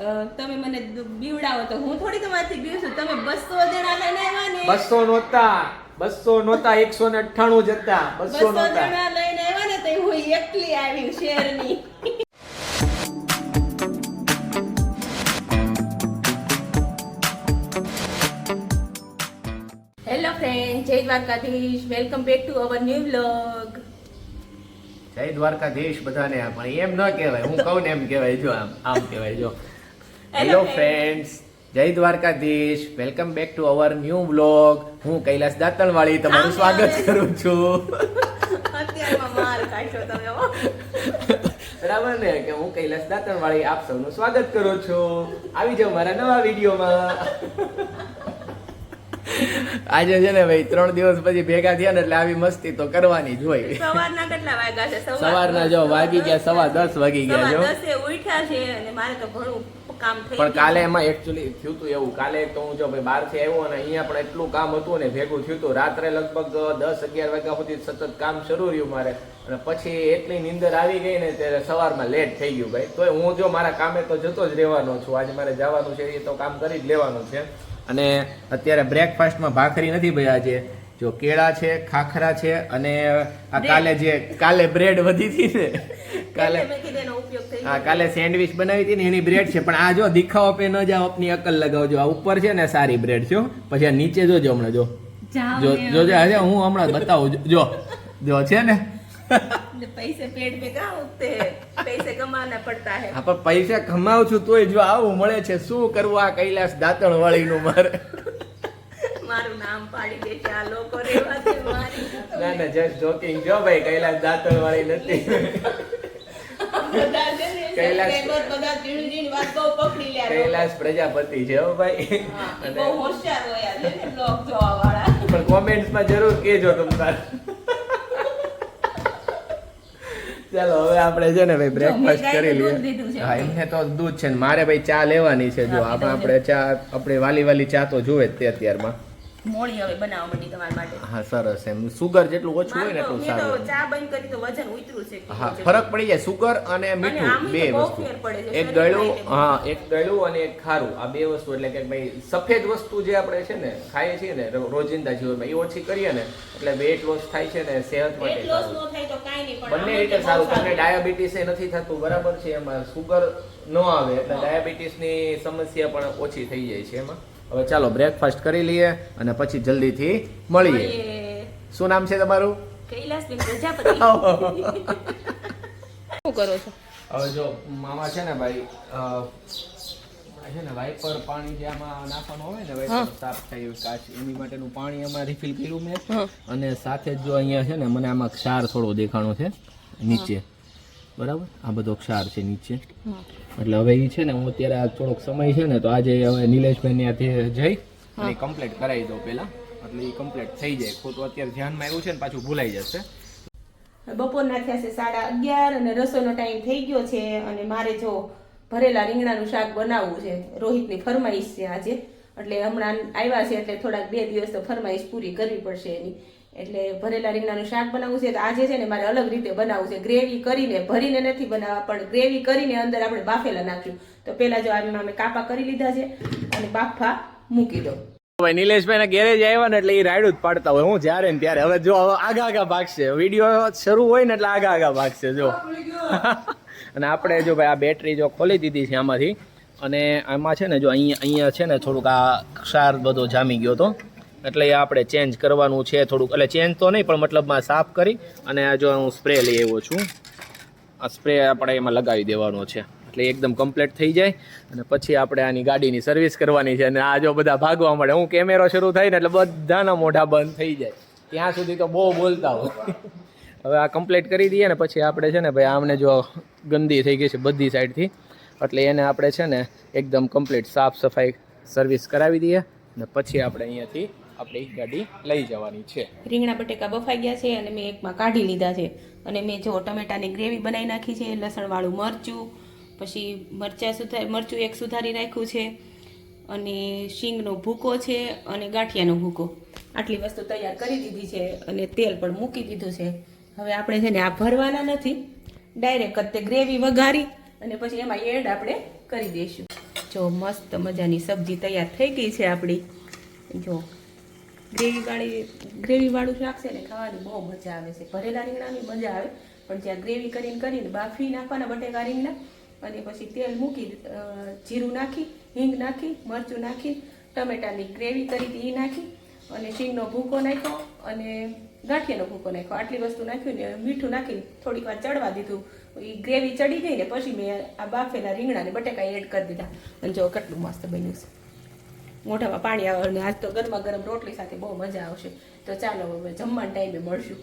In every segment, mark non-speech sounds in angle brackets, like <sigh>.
તમે મને બીવડાવો તો હું થોડી તમારાથી બીવશું. તમે બસો જણા લઈને આવ્યા ને? બસો નહોતા. બસો નહોતા એકસો ને અઠ્ઠાણું જ હતા. બસો જણા લઈને આવ્યા ને તો હું એકલી આવી શહેરની હેલો ફ્રેન્ડ જય Dwarkadhish. Welcome back to our new vlog જય દ્વારકાધીશ બધાને. પણ એમ ન કહેવાય. હું કહું ને એમ કહેવાય. જો આમ આમ કહેવાય જો. હેલો ફ્રેન્ડ્સ જય Dwarkadhish. Welcome back to our new vlog હું કૈલાસ દાતણવાળી તમારું સ્વાગત કરું છું. બરાબર ને? કે હું કૈલાસ દાતણવાળી આપ સૌનું સ્વાગત કરું છું. આવી જાઓ મારા નવા વિડીયોમાં. આજે છે ને ભાઈ ત્રણ દિવસ પછી ભેગા થયા ને એટલે આવી મસ્તી તો કરવાની જ હોય. સવારના કેટલા વાગ્યા છે? સવારના જો વાગી ગયા સવા દસ વાગી ગયા જો. ઉઠ્યા છે અને મારે તો ઘણું પણ કાલે એમાં એકચ્યુઅલી થયું હતું એવું. કાલે તો હું જો ભાઈ બહારથી આવ્યો અને અહીંયા પણ એટલું કામ હતું ને ભેગું થયું હતું રાત્રે લગભગ દસ અગિયાર વાગ્યા સુધી સતત કામ શરૂ રહ્યું મારે. અને પછી એટલી નીંદર આવી ગઈ ને ત્યારે સવારમાં લેટ થઈ ગયું ભાઈ. તો હું જો મારા કામે તો જતો જ રહેવાનો છું. આજે મારે જવાનું છે એ તો કામ કરી જ લેવાનું છે. અને અત્યારે બ્રેકફાસ્ટમાં ભાખરી નથી ભાઈ આજે. જો કેળા છે ખાખરા છે અને આ કાલે જે કાલે બ્રેડ વધી હતી ને. કાલે હા કાલે સેન્ડવિચ બનાવી હતી ને એની બ્રેડ છે. પણ આ જો દીખાવો પે ન જાવ આપની અકલ લગાવજો. આ ઉપર છે ને સારી બ્રેડ છે પછી આ નીચે જોજો હમણાં જો. જો. જો આજે હું હમણાં બતાવું જો જો છે ને? એટલે પૈસે પેટ पे कहाँ उगते हैं पैसे कमाना पड़ता है હા પણ પૈસા કમાવું છું તોય જો આવું મળે છે શું કરવું આ કૈલાસ દાંતણ વાળીનું મારે મારું નામ પાડી દે છે આ લોકો રેવા દે મારી ના ના જસ્ટ જોકિંગ જો ભાઈ કૈલાસ દાંતણ વાળી નથી બધા છે ને કૈલાસ- subscriber બધા ઝીણી ઝીણી વાત બહુ પકડી લે આ લોકો. કૈલાસ પ્રજાપતિ છે હો ભાઈ હા, એ અને બહુ હોશિયાર હોય આ છે ને vlog જોવા વાળા પણ કોમેન્ટ્સમાં જરૂર કેજો તમ તાર ચાલો હવે આપણે છે ને ભાઈ બ્રેકફાસ્ટ કરી લઈએ. હા એમને તો દૂધ છે ને મારે ભાઈ ચા લેવાની છે. જો આપણે આપણે ચા આપણે વાલી વાલી ચા તો જોવે જ તે અત્યારમાં. મોળી હવે બનાવવા માંડી તમારા માટે. હા સરસ એમ. સુગર જેટલું ઓછું હોય ને એટલું સારું ચા બંધ કરી તો વજન ઉતર્યું છે. હા ફરક પડી જાય. સુગર અને મીઠું બે વસ્તુ. એક ગળ્યું હા એક ગળ્યું અને એક ખારું. આ બે વસ્તુ એટલે કે ભાઈ સફેદ વસ્તુ જે આપણે છે ને ખાઈએ છીએ ને રોજિંદા જીવનમાં એ ઓછી કરીએ ને એટલે વેટ લોસ થાય છે ને સેહત માટે બંને રીતે સારું. તમને ડાયાબિટીસ એ નથી થતું બરાબર છે એમાં સુગર ન આવે એટલે ડાયાબિટીસની સમસ્યા પણ ઓછી થઈ જાય છે એમાં. હવે ચાલો બ્રેકફાસ્ટ કરી લઈએ અને પછી જલ્દીથી મળીએ. શું નામ છે તમારું? કૈલાસબેન પ્રજાપતિ. <laughs> શું કરો છો? હવે જો મામા છે ને ભાઈ છે ને વાઇપર પાણી જે આમાં નાખવાનું હોય ને વાઇપર સાફ થાય એવું કાચ. એની માટેનું પાણી આમાં રિફિલ કર્યું મેં. અને સાથે જ જો અહીંયા છે ને મને આમાં ક્ષાર થોડો દેખાણો છે નીચે. બરાબર? આ બધો ક્ષાર છે નીચે. એટલે હવે એ છે ને હું અત્યારે આ થોડોક સમય છે ને તો આજે હવે નિલેશભાઈ ત્યાંથી જઈ અને કમ્પ્લીટ કરાવી દઉં પહેલા. એટલે એ કમ્પ્લીટ થઈ જાય. ખોટું અત્યારે ધ્યાનમાં આવ્યું છે ને પાછું ભૂલાઈ જશે. બપોરના થયા છે સાડા અગિયાર અને રસોઈનો ટાઈમ થઈ ગયો છે અને મારે જો ભરેલા રીંગણાનું શાક બનાવવું છે. રોહિતની ફરમાઈશ છે આજે. એટલે હમણાં આવ્યા છે એટલે થોડાક બે દિવસ તો ફરમાઈશ પૂરી કરવી પડશે એની. એટલે ભરેલા રીંગણાનું શાક બનાવવું છે તો આજે છે ને મારે અલગ રીતે બનાવવું છે. ગ્રેવી કરીને, ભરીને નથી બનાવવા, પણ ગ્રેવી કરીને અંદર આપણે બાફેલા નાખ્યું તો પહેલાં જો આમાં અમે કાપા કરી લીધા છે અને બાફા મૂકી દો ભાઈ નિલેશભાઈ ના ગેરેજ આવ્યા ને એટલે એ રાયડું જ પાડતા હોય. હું જ્યારે ને ત્યારે. હવે જો આગા આગા ભાગશે. વીડિયો શરૂ હોય ને એટલે આગા આગા ભાગશે, જો. <laughs> અને આપણે જો ભાઈ આ બેટરી જો ખોલી દીધી છે આમાંથી. અને આમાં છે ને જો અહીંયા અહીંયા છે ને થોડુંક આ ક્ષાર બધો જામી ગયો હતો એટલે એ આપણે ચેન્જ કરવાનું છે થોડુંક. એટલે ચેન્જ તો નહીં, પણ મતલબમાં સાફ કરી અને આ જો હું સ્પ્રે લઈ આવ્યો છું. આ સ્પ્રે આપણે એમાં લગાવી દેવાનો છે. એટલે એકદમ કમ્પ્લીટ થઈ જાય. અને પછી આપણે આની ગાડીની સર્વિસ કરવાની છે. અને આ જો બધા ભાગવા મળે. હું કેમેરો શરૂ થાય ને એટલે બધાના મોઢા બંધ થઈ જાય. ત્યાં સુધી તો બહુ બોલતા હોય. હવે આ કમ્પ્લીટ કરી દઈએ ને પછી આપણે છે ને ભાઈ આમને જો ગંદી થઈ ગઈ છે બધી સાઈડથી એટલે એને આપણે છે ને એકદમ કમ્પ્લીટ સાફ સફાઈ સર્વિસ કરાવી દઈએ. અને પછી આપણે અહીંયાથી આપણી ગાડી લઈ જવાની છે. રીંગણા બટેકા બફાઈ ગયા છે અને મેં એકમાં કાઢી લીધા છે. અને મેં જો ટમેટાની ગ્રેવી બનાવી નાખી છે, લસણવાળું મરચું, પછી મરચાં સુધાર મરચું એક સુધારી રાખ્યું છે અને શીંગનો ભૂકો છે અને ગાંઠિયાનો ભૂકો. આટલી વસ્તુ તૈયાર કરી દીધી છે અને તેલ પણ મૂકી દીધું છે. હવે આપણે છે ને આ ભરવાના નથી, ડાયરેક્ટ તે ગ્રેવી વઘારી અને પછી એમાં એડ આપણે કરી દઈશું. જો મસ્ત મજાની સબ્જી તૈયાર થઈ ગઈ છે આપણી. જો ગ્રેવી વાળી, ગ્રેવી વાળું શાક છે ને ખાવાની બહુ મજા આવે છે. ભરેલા રીંગણાની મજા આવે, પણ જ્યાં ગ્રેવી કરીને કરીને બાફી નાખવાના બટેકા રીંગણા અને પછી તેલ મૂકી જીરું નાખી, હિંગ નાખી, મરચું નાખી, ટમેટાની ગ્રેવી કરી એ નાખી અને શીંગનો ભૂકો નાખ્યો અને ગાંઠિયાનો ભૂકો નાખ્યો. આટલી વસ્તુ નાખ્યું ને મીઠું નાખીને થોડીક વાર ચડવા દીધું. એ ગ્રેવી ચડી ગઈ ને પછી મેં આ બાફેલા રીંગણા ને બટેકા એડ કરી દીધા. અને જો કેટલું મસ્ત બન્યું છે. મોઢામાં પાણી આવે અને આજ તો ગરમા ગરમ રોટલી સાથે બહુ મજા આવશે. તો ચાલો હવે જમવાના ટાઈમે મળશું.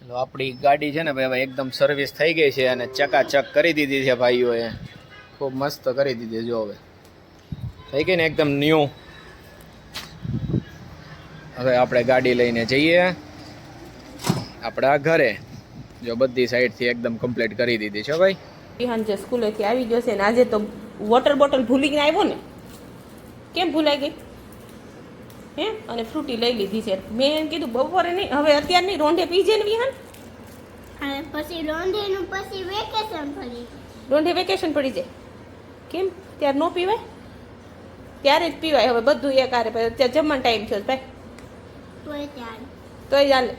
ચલો આપણી ગાડી છે ને ભાઈ હવે એકદમ સર્વિસ થઈ ગઈ છે અને ચકાચક કરી દીધી છે ભાઈઓએ. ખૂબ મસ્ત કરી દીધી જો હવે. થઈ ગઈ ને એકદમ ન્યૂ હવે આપણે ગાડી લઈને જઈએ. આપણા ઘરે. જો બધી સાઈડથી એકદમ કમ્પ્લીટ કરી દીધી છે ભાઈ. વિહાન જે સ્કૂલેથી આવી ગયો છે ને આજે તો વોટર બોટલ ભૂલીને આવ્યો ને કેમ ભૂલાઈ ગઈ? હે? અને ફ્રૂટી લઈ લીધી છે. મેં એમ કીધું બપોરે નહીં હવે અત્યારની નહીં રોંઢે પીજે ને વિહાન? પછી રોંઢીનું પછી વેકેશન પડી રોંઢે વેકેશન પડી જાય. કેમ? ત્યારે નો પીવાય? ત્યારે જ પીવાય. હવે બધું એક આરે પછી અત્યારે જમવાનો ટાઈમ થયો ભાઈ. તોય ચાલે.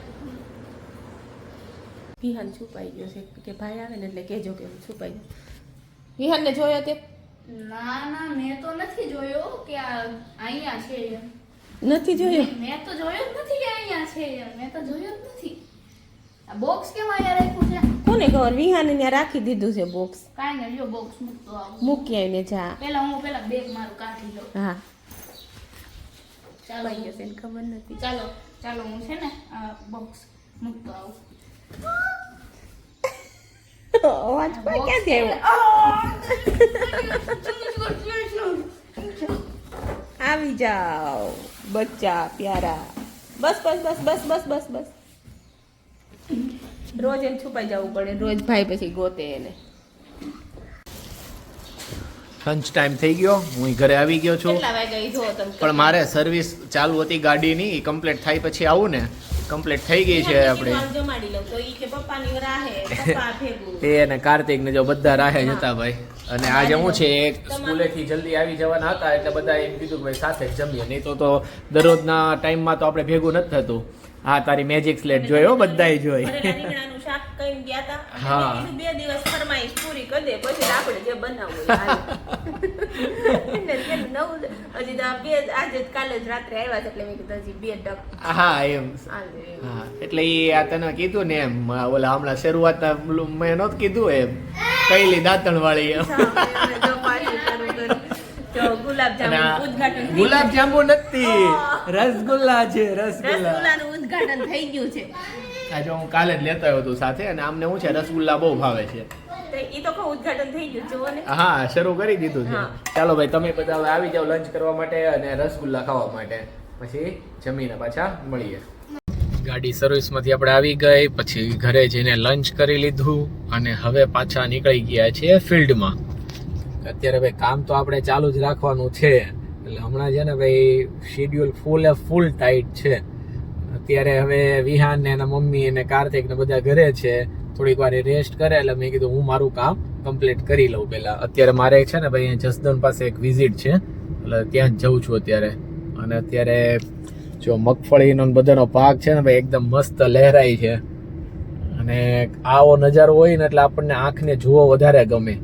વિહાન છુપાઈ ગયો છે. કે ભાઈ આવે ને એટલે કહેજો કે છુપાઈ ગયો. વિહાનને જોયો તે? ના ના મેં તો નથી જોયો કે આ અહીંયા છે એમ. નથી જોયો? મેં તો જોયો જ નથી કે અહીંયા છે એમ. મેં તો જોયો જ નથી. આ બોક્સ કેમ અહીંયા રાખ્યું છે? કોને ખબર? વિહાને ત્યાં રાખી દીધું છે બોક્સ કાંઈ નહીં જો બોક્સ મૂકતો આવું. મૂકી આવીને જા. પેલા હું પેલા બેગ મારું કાઢી લઉં. હા. ચાલો. અહીંયા ગયો છે ખબર નથી. ચાલો ચાલો હું છે ને આ બોક્સ મૂકતો આવું. અવાજ પણ ક્યાંથી આવ્યો આવી જાઓ બચ્ચા પ્યારા. બસ બસ બસ બસ બસ બસ બસ. રોજ એમ છુપાઈ જવું પડે રોજ ભાઈ પછી ગોતે એને. લંચ ટાઈમ થઈ ગયો હું ઘરે આવી ગયો છું. પણ મારે સર્વિસ ચાલુ હતી ગાડીની કમ્પ્લેટ કમ્પ્લીટ થાય પછી આવું ને. કમ્પ્લીટ થઈ ગઈ છે આપણે. તો <laughs> અને કાર્તિક ને જો બધા રાહે જતા ભાઈ અને આજે હું છે એક સ્કૂલેથી જલ્દી આવી જવાના હતા એટલે બધા એમ કીધું કે ભાઈ સાથે જ જમીએ. નહીં તો તો દરરોજના ટાઈમમાં તો આપણે ભેગું નથી થતું. હા તારી મેજિક સ્લેટ જોયો બધાય જોઈ. હા. બે દિવસ ફરમાઈશ પૂરી કરી દે પછી આપણે જે બનાવવું <laughs> હજી તો બે આજે કાલે જ રાત્રે આવ્યા એટલે મેં કીધું હજી બે ડક હા એમ. હા એટલે એ આ તને કીધું ને એમ ઓલા હમણાં શરૂઆત મેં નહોતું કીધું એમ. કઈલી દાંતણ વાળી એમ. ગુલાબ જાંબુ નથી. રસગુલ્લા છે રસગુલ્લા. ઉદ્ઘાટન થઈ ગયું છે. આજે હું કાલે જ લેતો આવ્યો હતો સાથે અને આમને હું છે રસગુલ્લા બહુ ભાવે છે. હા શરૂ કરી દીધું છે. ચાલો ભાઈ તમે બધા હવે આવી જાઓ લંચ કરવા માટે અને રસગુલ્લા ખાવા માટે. પછી જમીને પાછા મળીએ. ગાડી સર્વિસમાંથી આપણે આવી ગઈ પછી ઘરે જઈને લંચ કરી લીધું અને હવે પાછા નીકળી ગયા છીએ ફિલ્ડમાં અત્યારે ભાઈ કામ તો આપણે ચાલુ જ રાખવાનું છે. એટલે હમણાં છે ને ભાઈ શેડ્યુલ ફૂલ એ ફૂલ ટાઈટ છે. અત્યારે હવે વિહાન ને એના મમ્મી અને કાર્તિક ને બધા ઘરે છે. થોડીક વાર રેસ્ટ કરે, એટલે મેં કીધું હું મારું કામ કમ્પ્લીટ કરી લઉં પહેલાં. અત્યારે મારે છે ને ભાઈ જસદણ પાસે એક વિઝિટ છે. એટલે ત્યાં જ જઉં છું અત્યારે. અને અત્યારે જો મગફળીનો બધાનો પાક છે ને ભાઈ એકદમ મસ્ત લહેરાય છે. અને આવો નજારો હોય ને એટલે આપણને આંખને જુઓ વધારે ગમે.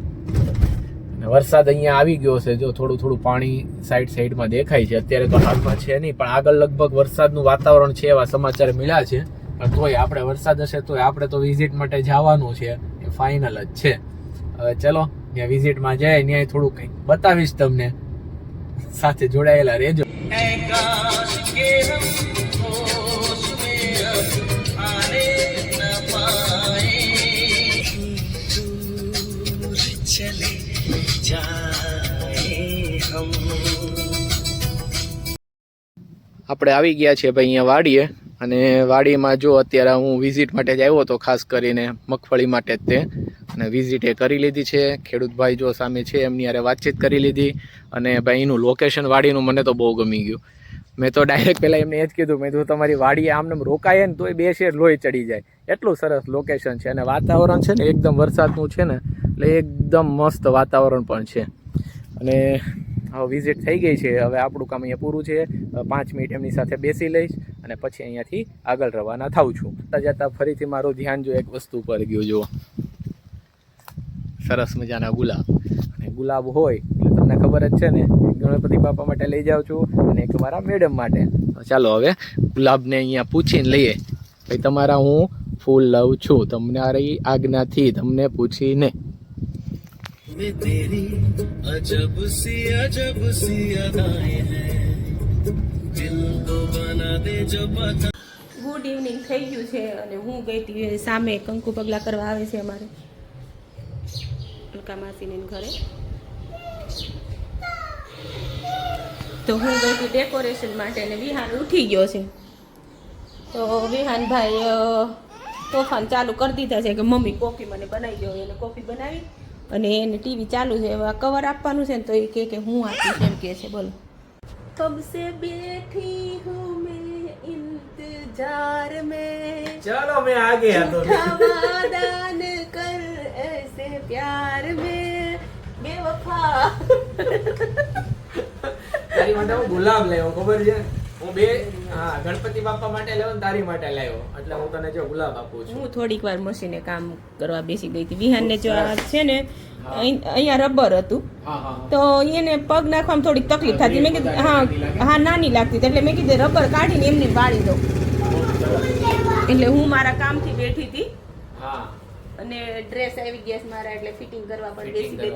વરસાદ અહીંયા આવી ગયો છે. જો થોડું થોડું પાણી સાઈડ સાઈડમાં દેખાય છે. અત્યારે તો હાલમાં છે નહીં, પણ આગળ લગભગ વરસાદનું વાતાવરણ છે એવા સમાચાર મળ્યા છે. પણ તોય આપણે વરસાદ હશે તોય આપણે તો વિઝિટ માટે જવાનું છે. એ ફાઇનલ જ છે. હવે ચલો, ત્યાં વિઝિટમાં જાય ત્યાં થોડું કંઈક બતાવીશ તમને. સાથે જોડાયેલા રહેજો. આપણે આવી ગયા છીએ ભાઈ અહીંયા વાડીએ. અને વાડીમાં જો અત્યારે હું વિઝિટ માટે જ આવ્યો હતો, ખાસ કરીને મગફળી માટે જ તે. અને વિઝિટ એ કરી લીધી છે. ખેડૂતભાઈ જો સામે છે, એમની હારે વાતચીત કરી લીધી. અને ભાઈ એનું લોકેશન વાડીનું મને તો બહુ ગમી ગયું. મેં તો ડાયરેક્ટ પહેલાં એમને એ જ કીધું, મેં કીધું, તમારી વાડીએ આમને આમ રોકાય ને તોય બે શેર લોહી ચડી જાય. એટલું સરસ લોકેશન છે. અને વાતાવરણ છે ને, એકદમ વરસાદનું છે ને, એટલે એકદમ મસ્ત વાતાવરણ પણ છે. અને વિઝિટ થઈ ગઈ છે. હવે આપણું કામ અહીંયા પૂરું છે. પાંચ મિનિટ એમની સાથે બેસી લઈશ અને પછી અહીંયાથી આગળ રવાના થાઉં છું. જતાં જતાં ફરીથી મારું ધ્યાન જો એક વસ્તુ પર ગયું, જુઓ. સરસ મજાના ગુલાબ. અને ગુલાબ હોય એટલે તમને ખબર જ છે ને, ગણપતિ બાપા માટે લઈ જાઉં છું અને એક મારા મેડમ માટે. ચાલો હવે ગુલાબને અહીંયા પૂછીને લઈએ. ભાઈ, તમારા હું ફૂલ લઉં છું. તમારી આજ્ઞાથી તમને પૂછીને. में तेरी अजब सी अजब सी अदाएं हैं दिल को बना दे जो बता ગુડ ઇવનિંગ થઈ ગયું છે અને હું ગઈ હતી સામે કંકુ પગલા કરવા આવે છે અમારે અલકા માસીને ઘરે તો હું ગઈ હતી ડેકોરેશન માટે અને વિહાન ઉઠી ગયો છે તો વિહાનભાઈ અ, તોફાન ચાલુ કરી દીધા છે કે મમ્મી કોફી મને બનાવી દો એને કોફી બનાવી અને એને ટીવી ચાલુ છે હવે આ કવર આપવાનું છે ને તો એ કહે કે હું આપીશ એમ કહે છે બોલો कब से बैठी हूँ मैं इंतजार में ચલો મેં આ ગયા झूठा वादा न कर ऐसे प्यार में बेवफा તારી માટે હું ગુલાબ લાવ્યો ખબર છે હું બે હા ગણપતિ બાપા માટે લાવ્યો ને તારી માટે લાવ્યો. એટલે હું તને જો ગુલાબ આપું છું. હું થોડીક વાર મશીને કામ કરવા બેસી ગઈ હતી. વિહાનને જો આ છે ને અહીંયા રબર હતું. તો એને પગ નાખવામાં થોડીક તકલીફ થતી. મેં કીધું હા હા નાની લાગતી એટલે મેં કીધું રબર કાઢીને એમને વાળી દઉં. એટલે હું મારા કામથી બેઠી હતી. અને ડ્રેસ આવી ગયા છે મારા એટલે ફિટિંગ કરવા પણ બેસી ગઈ.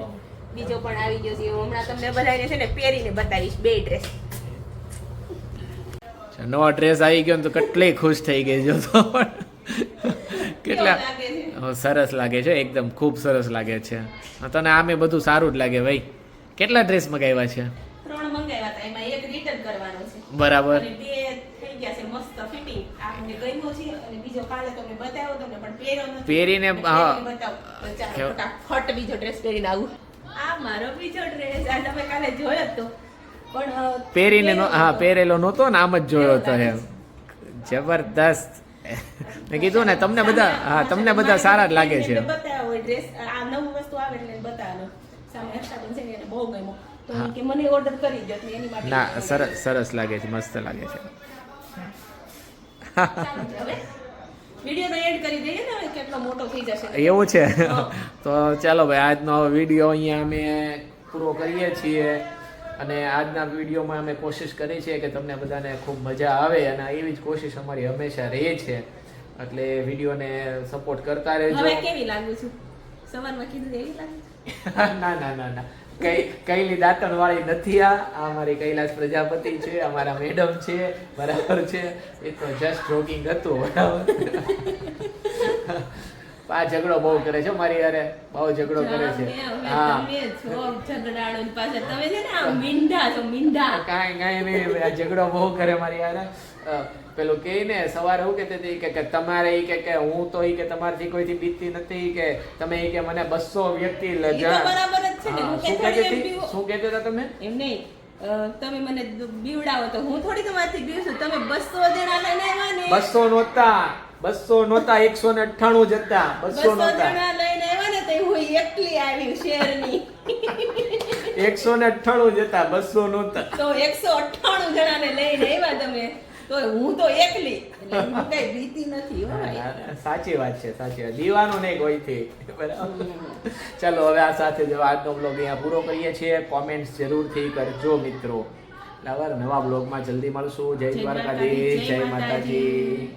બીજો પણ આવી ગયો છે. હમણાં તમને બધાને છે ને પહેરીને બતાવીશ બે ડ્રેસ નવો ડ્રેસ આવી ગયો ને તો કેટલી ખુશ થઈ ગઈ જો તો. કેટલા સરસ લાગે છે એકદમ ખૂબ સરસ લાગે છે. તને આમે બધું સારું જ લાગે ભાઈ. કેટલા ડ્રેસ મગાવ્યા છે? ત્રણ મંગાવ્યા હતા એમાં એક રિટર્ન કરવાનો છે. બરાબર. અને બે થઈ ગયા છે મસ્ત ફિટિંગ આ મને ગમ્યો છે અને બીજો કાલે તમને બતાવ્યો તમને પણ પહેર્યો નથી. પહેરીને, હા. બીજો ડ્રેસ પહેરીને આવું. આ મારો બીજો ડ્રેસ આ તમે કાલે જોયો તો. પણ પહેરીને હા પહેરેલો નહોતો ને આમ જ જોયો હતો એમ. જબરદસ્ત. મેં કીધું ને તમને બધા હા તમને બધા સારા જ લાગે છે. ને સરસ સરસ લાગે છે મસ્ત લાગે છે. એવું છે. તો ચાલો ભાઈ આજનો વીડિયો અહીંયા અમે પૂરો કરીએ છીએ. અને આજના વિડીયોમાં અમે કોશિશ કરી છે કે તમને બધાને ખૂબ મજા આવે અને એવી જ કોશિશ અમારી હંમેશા રહે છે. એટલે વિડીયોને સપોર્ટ કરતા રહેજો. હવે કેવી લાગુ છું? સવારમાં કીધું એવી લાગુ <laughs> ના ના ના ના. કઈ કઈલી દાંતણ વાળી નથી આ. અમારી કૈલાસ પ્રજાપતિ છે અમારા મેડમ છે બરાબર છે. એ તો જસ્ટ જોગિંગ હતું. બરાબર. <laughs> આ ઝઘડો બહુ કરે છે મારી યારે બહુ ઝઘડો કરે છે. હા. ને પાછા તમે છે ને આ છો મીંઢા કાંઈ કાંઈ નહીં આ ઝઘડો બહુ કરે મારી યારે પેલું કે ને સવારે હું કહેતી હતી કે- તમારે એ કે કે હું તો ઈ કે તમારથી કોઈથી બીતતી નથી કે તમે એ કે મને બસો વ્યક્તિ લજા શું કહેતી શું કહેતા હતા તમે? એમ નહીં. તમે મને બીવડાવો તો હું થોડી તમારથી બીવશું. તમે બસો જણા લઈને આવ્યા ને. બસો નહોતા. બસો નહોતા એકસો ને અઠ્ઠાણું જ હતા. બસો નહોતા. જણા લઈને આવ્યા ને તો હું એકલી આવી શેરની. એકસો ને અઠ્ઠાણું જ હતા બસો નહોતા. તો એકસો અઠ્ઠાણું જણાને લઈને આવ્યા તમે. તો હું તો એકલી. એટલે હું કઈ બીતી નથી હો સાચી વાત છે સાચી વાત. દીવાનો નહીં કોઈથી. બરાબર? ચાલો હવે આ સાથે જો આજનો બ્લોગ અહીંયા પૂરો કરીએ છીએ. કોમેન્ટ્સ જરૂરથી કરજો મિત્રો. હવે નવા બ્લોગમાં જલ્દી મળશું. જય દ્વારકાધીશ જય માતાજી.